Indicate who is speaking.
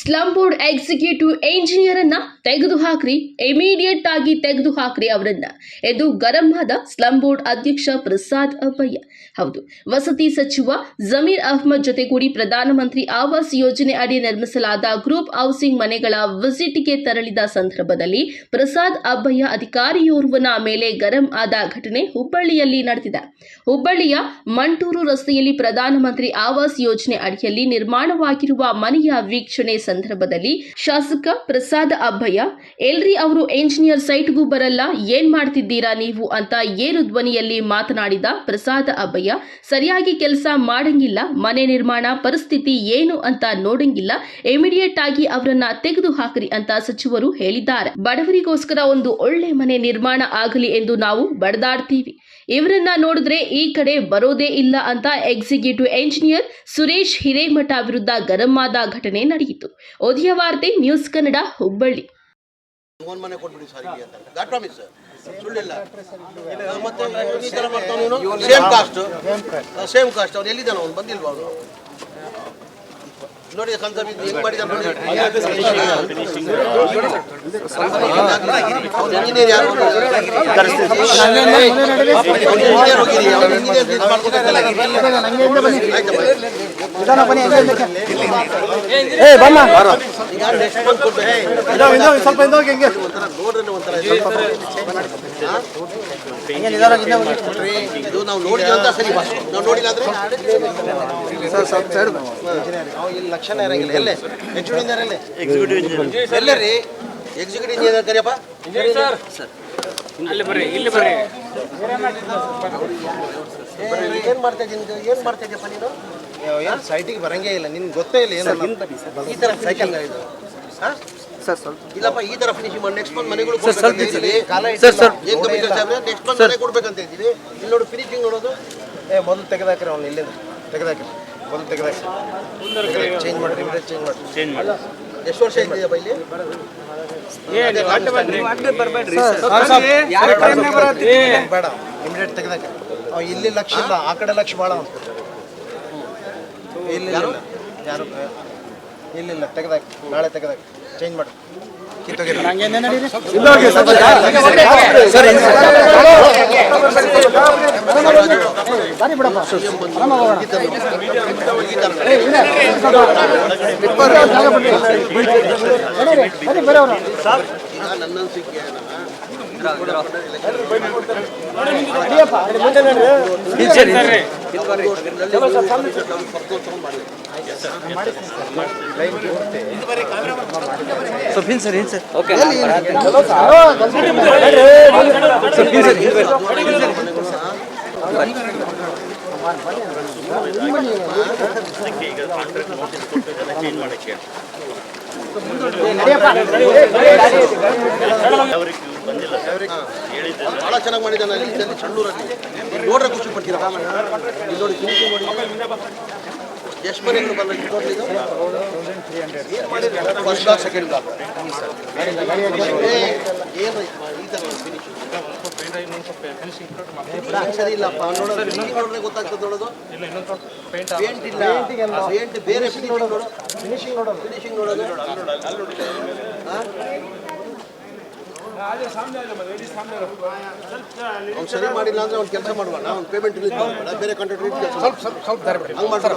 Speaker 1: Slum board executive engineer ಅನ್ನ ತೆಗೆದು ಹಾಕ್ರಿ ಇಮಿಡಿಯೇಟ್ ಆಗಿ ತೆಗೆದು ಹಾಕ್ರಿ ಅವರನ್ನ. ಎಂದು ಗರಂ ಆದ ಸ್ಲಂ ಬೋರ್ಡ್ ಅಧ್ಯಕ್ಷ ಪ್ರಸಾದ್ ಅಬ್ಬಯ್ಯ ಹೌದು. ವಸತಿ ಸಚಿವ ಜಮೀರ್ ಅಹ್ಮದ್ ಜೊತೆಗೂಡಿ ಪ್ರಧಾನಮಂತ್ರಿ ಆವಾಸ್ ಯೋಜನೆ ಅಡಿ ನಿರ್ಮಿಸಲಾದ ಗ್ರೂಪ್ ಹೌಸಿಂಗ್ ಮನೆಗಳ ವಿಸಿಟ್ಗೆ ತೆರಳಿದ ಸಂದರ್ಭದಲ್ಲಿ ಪ್ರಸಾದ್ ಅಬ್ಬಯ್ಯ ಅಧಿಕಾರಿಯೋರ್ವನ ಮೇಲೆ ಗರಂ ಆದ ಘಟನೆ ಹುಬ್ಬಳ್ಳಿಯಲ್ಲಿ ನಡೆದಿದೆ. ಹುಬ್ಬಳ್ಳಿಯ ಮಂಟೂರು ರಸ್ತೆಯಲ್ಲಿ ಪ್ರಧಾನಮಂತ್ರಿ ಆವಾಸ್ ಯೋಜನೆ ಅಡಿಯಲ್ಲಿ ನಿರ್ಮಾಣವಾಗಿರುವ ಮನೆಯ ವೀಕ್ಷಣೆ ಸಂದರ್ಭದಲ್ಲಿ ಶಾಸಕ ಪ್ರಸಾದ ಅಭಯ, ಎಲ್ರಿ ಅವರು ಎಂಜಿನಿಯರ್ ಸೈಟ್ಗೂ ಬರಲ್ಲ, ಏನ್ ಮಾಡ್ತಿದ್ದೀರಾ ನೀವು? ಅಂತ ಏರು ಧ್ವನಿಯಲ್ಲಿ ಮಾತನಾಡಿದ ಪ್ರಸಾದ ಅಭಯ, ಸರಿಯಾಗಿ ಕೆಲಸ ಮಾಡಂಗಿಲ್ಲ, ಮನೆ ನಿರ್ಮಾಣ ಪರಿಸ್ಥಿತಿ ಏನು ಅಂತ ನೋಡಂಗಿಲ್ಲ ಇಮಿಡಿಯೇಟ್ ಆಗಿ ಅವರನ್ನ ತೆಗೆದು ಹಾಕ್ರಿ ಅಂತ ಸಚಿವರು ಹೇಳಿದ್ದಾರೆ. ಬಡವರಿಗೋಸ್ಕರ ಒಂದು ಒಳ್ಳೆ ಮನೆ ನಿರ್ಮಾಣ ಆಗಲಿ ಎಂದು ನಾವು ಬಡದಾಡ್ತೀವಿ. ಇವರನ್ನ ನೋಡಿದ್ರೆ ಈ ಕಡೆ ಬರೋದೇ ಇಲ್ಲ ಅಂತ ಎಕ್ಸಿಕ್ಯೂಟಿವ್ ಎಂಜಿನಿಯರ್ ಸುರೇಶ್ ಹಿರೇಮಠ ವಿರುದ್ಧ ಗರಂ ಆದ ಘಟನೆ ನಡೆಯಿತು. ಓದಿಯ ವಾರ್ತೆ news Kannada Hubballi.
Speaker 2: Same caste same caste ಅವ್ನು ಎಲ್ಲಿದ್ದಾನ? ಅವ್ನು ಬಂದಿಲ್ವಾ ಅವನು? ನೋಡಿ ಕನ್ಸರ್ವ್ ಇದು ಹೆಂಗ್ ಮಾಡಿದಾನೆ ನೋಡಿ ಅವ್ನು engineer ಯಾರು? ಅವ್ನು engineer ಹೋಗಿರಿ, ಅವ್ನು engineer ಇದು ಮಾಡ್ಕೊಬೇಕಲ್ಲ. ಆಯ್ತಮ್ಮ. ಈಗ next month ಕೊಡ್ಬೇಕು.
Speaker 3: ಸ್ವಲ್ಪ ಹಿಂದೋಗಿ ಹಿಂಗೆ?
Speaker 2: ಇದು ನಾವು ನೋಡಿದ್ವಿ ಅಂತ ಸರಿ ಬಸ್ ನಾವು ನೋಡಿಲ್ಲ ಅಂದ್ರೆ?
Speaker 3: ಸರ್
Speaker 2: ಇಲ್ಲಿ ಲಕ್ಷಣ ಇರಂಗಿಲ್ಲ. ಎಲ್ಲೇ? ಎಕ್ಸಿಕ್ಯೂಟಿವ್ ಇಂಜಿನಿಯರ್ ಎಲ್ಲೇ ರೀ? Executive engineer Kariyappa?
Speaker 4: ಅಲ್ಲಿ ಬರ್ರಿ ಇಲ್ಲಿ ಬರ್ರಿ.
Speaker 2: ಏನ್ ಮಾಡ್ತಾ ಇದ್ದೀನಿ ಏನ್ ಮಾಡ್ತಾ ಇದೆಯಪ್ಪ ನೀನು?
Speaker 3: ಯಾರು ಸೈಟಿಗೆ ಬರಂಗೇ ಇಲ್ಲ ನಿನ್ಗೆ ಗೊತ್ತೇ ಇಲ್ಲ ಏನು
Speaker 2: ಈ ತರ ಸೈಕಲ್ ಇದು. ಹಾ?
Speaker 3: ಸರ್ ಸ್ವಲ್ಪ
Speaker 2: ಇಲ್ಲಪ್ಪ ಈ ಥರ ಫಿನಿಶಿಂಗ್ ಮಾಡಿ. ನೆಕ್ಸ್ಟ್ ಮಂತ್ ಮನೆಗಳು ಇದ್ದೀವಿ
Speaker 3: ಸರ್ ಸರ್.
Speaker 2: ಏನ್ ಕಮಿಷನ್ ಸಾಹೇಬ್ರೆ ನೆಕ್ಸ್ಟ್ ಮಂತ್ ಮನೆ ಕೊಡ್ಬೇಕಂತ ಇದ್ದೀವಿ ಇಲ್ಲಿ ನೋಡು ಫಿನಿಶಿಂಗ್ ನೋಡೋದು.
Speaker 3: ಏ ಮೊದಲು ತೆಗೆದಾಕ್ರಿ ಅವ್ನು ಇಲ್ಲಿಂದ. ತೆಗೆದಾಕ್ರಿ. ಮೊದಲು ತೆಗೆದಾಕ್ರಿ. ಚೇಂಜ್ ಮಾಡ್ರಿ ಚೇಂಜ್ ಮಾಡಿ
Speaker 4: ಚೇಂಜ್ ಮಾಡಿ
Speaker 2: ಎಷ್ಟು ವರ್ಷ ಇದೆಯಪ್ಪ ಇಲ್ಲಿ
Speaker 3: ಬೇಡ ಇಮಿಡಿಯೇಟ್ ತೆಗೆದಾಗ ಅವ ಇಲ್ಲಿ ಲಕ್ಷ ಇಲ್ಲ ಆ ಕಡೆ ಲಕ್ಷ ಭಾಳ ಇಲ್ಲ ಇಲ್ಲಿ ಇಲ್ಲ ಯಾರು ಇಲ್ಲಿಲ್ಲ ತೆಗೆದಾಕಿ ನಾಳೆ ತೆಗೆದಾಕಿ ಚೇಂಜ್ ಮಾಡಿ ಕಿತ್ತೋಗಿರಿ
Speaker 2: ಸರ್ ನನ್ನ ಅನಿಸಿಕೆ ಬಹಳ ಚೆನ್ನಾಗಿ ಮಾಡಿದ್ದಾನೆ ಅಲ್ಲಿ ಇಲ್ಲಿ ನೋಡ್ರೆ ಖುಷಿ ಪಡ್ತೀರಾ? ನೋಡಿ. ಎಷ್ಟು ಮನೆಗಳು ಬಂದ ಟೋಟಲ್ ಇದು ಫಸ್ಟ್ ಏನು ಈ ಥರ ಇಲ್ಲಪ್ಪ ನೋಡೋದು finishing ನೋಡಿದ್ರೆ ಗೊತ್ತಾಗ್ತದೆ ನೋಡೋದು ಪೇಂಟ್ ಇಲ್ಲ ಪೇಂಟ್ ಬೇರೆ ಫಿನಿಶಿಂಗ್ ನೋಡೋದು ಫಿನಿಶಿಂಗ್ ನೋಡೋದು ಫಿನಿಶಿಂಗ್ ನೋಡೋದು? ಅವ್ನು ಸರಿ ಮಾಡಿಲ್ಲ ಅಂದ್ರೆ ಅವ್ನು ಕೆಲಸ ಮಾಡುವ ಅವ್ನು ಪೇಮೆಂಟ್ ರಿಲೀಸ್ ಮಾಡಬೇಡ ಬೇರೆ ಕಾಂಟ್ರಾಕ್ಟ್ ಸ್ವಲ್ಪ ಸ್ವಲ್ಪ ಸ್ವಲ್ಪ ಹಂಗೆ ಮಾಡ್ತಾರೆ